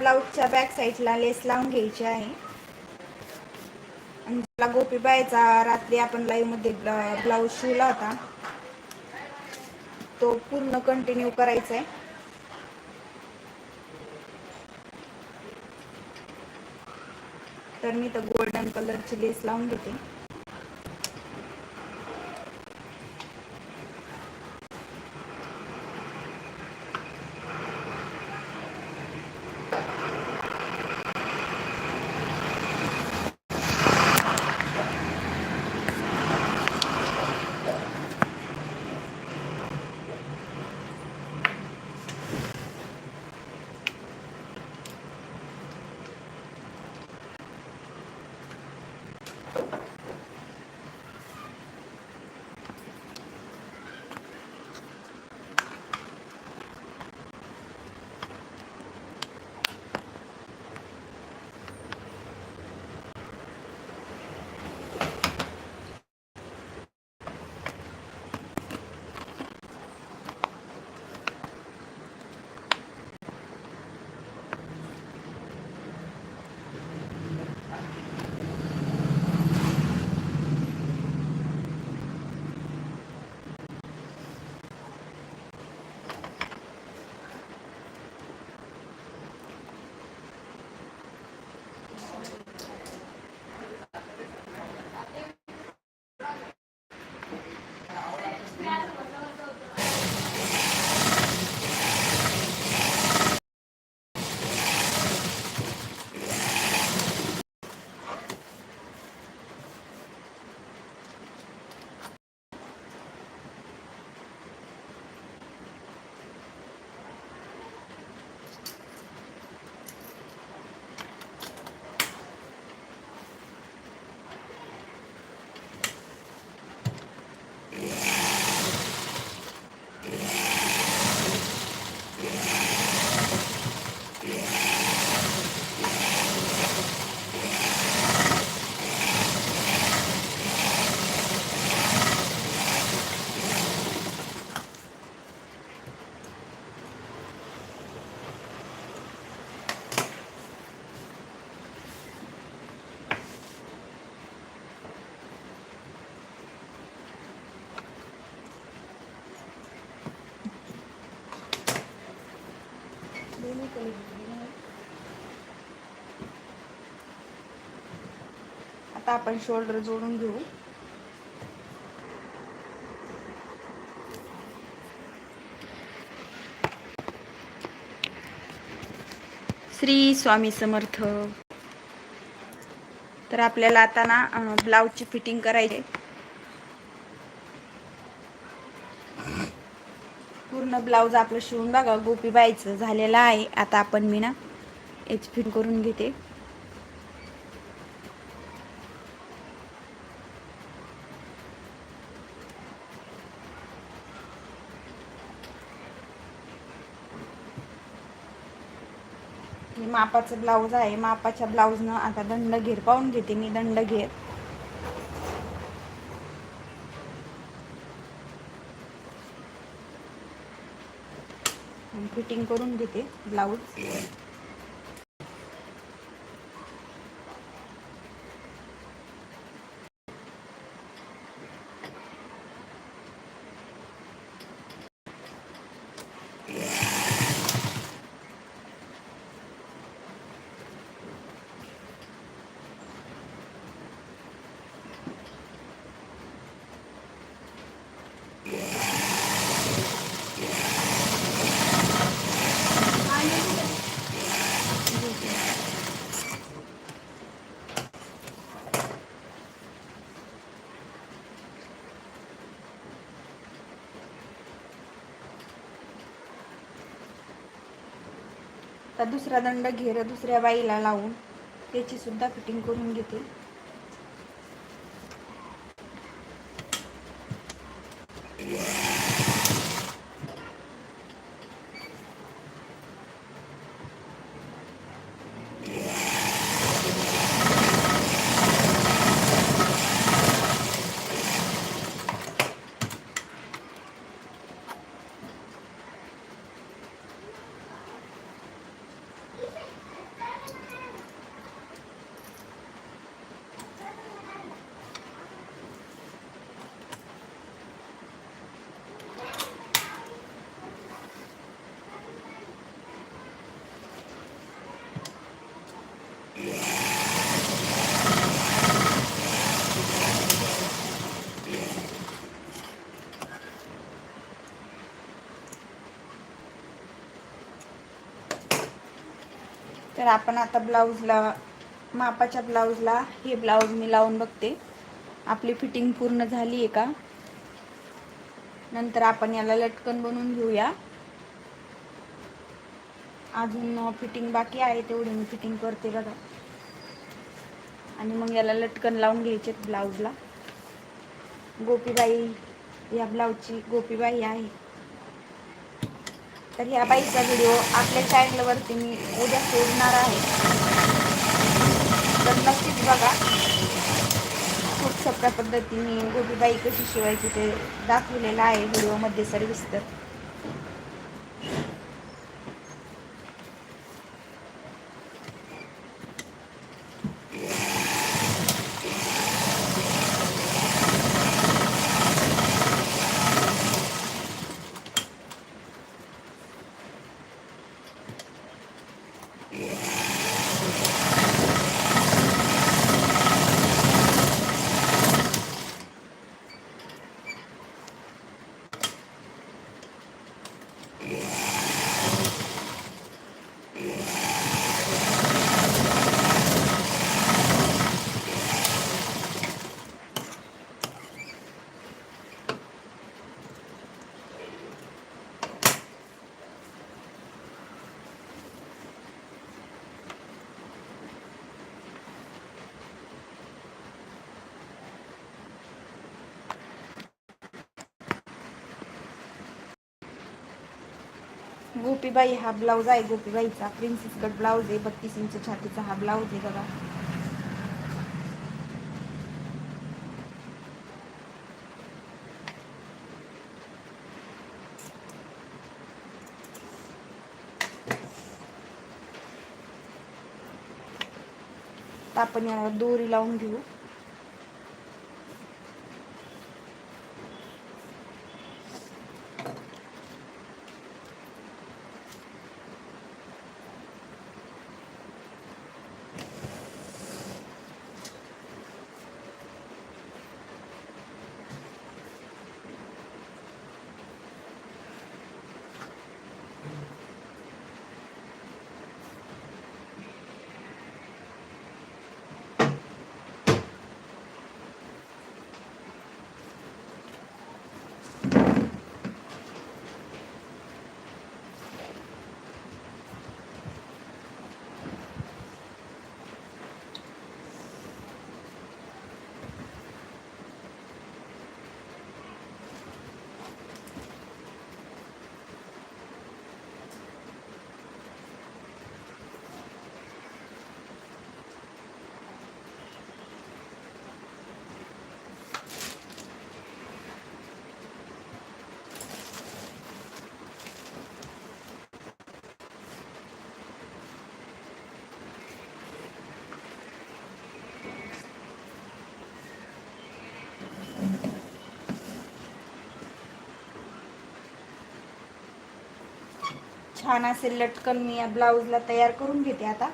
ब्लाऊजच्या back साईडला लेस लावून घ्यायची आहे. आणि त्याला गोपी बायचा रात्री आपण लाईव्हमध्ये ब्लाऊज शिवला होता. तो पूर्ण कंटिन्यू करायचा आहे तर मी तर गोल्डन कलरची लेस लावून घेते. आता आपण शोल्डर जोडून घेऊ. श्री स्वामी समर्थ. तर आपल्याला आता ना ब्लाऊजची फिटिंग करायची पूर्ण ब्लाऊज आपलं शिवून बघा. गोपी बायचं झालेलं आहे. आता आपण मी ना याची फिट करून घेते. हे मापाचं ब्लाऊज आहे मापाच्या ब्लाऊजनं आता दंड घेर. पाहून घेते मी दंड घेर. फिटिंग करून घेते ब्लाऊज. आता दुसरा दंड घेर दुसऱ्या बाईला लावून त्याची सुद्धा फिटिंग करून घेते. तर आपण आता ब्लाऊजला मापाच्या ब्लाऊजला हे ब्लाऊज मी लावून बघते. आपली फिटिंग पूर्ण झाली आहे का? नंतर आपण याला लटकन बनवून घेऊया. अजून फिटिंग बाकी आहे तेवढी मी फिटिंग करते बघा. आणि मग याला लटकन लावून घ्यायचे ब्लाऊजला. गोपीबाई या ब्लाऊजची गोपीबाई आहे. तर ह्या बाईचा व्हिडिओ आपल्या चॅनलवरती मी उद्या सोडणार आहे. तर नक्कीच बघा खूप सोप्या पद्धतीने गोपीबाई कशी शिवायची ते दाखवलेलं आहे व्हिडिओमध्ये सर्विस तर. गोपीबाई हा ब्लाऊज आहे गोपीबाईचा. प्रिन्सेस कट ब्लाऊज आहे बत्तीस इंच छातीचा हा ब्लाऊज आहे बघा. आपण याला दोरी लावून घेऊ. छान असे लटकन मी या ब्लाऊजला तयार करून घेते आता.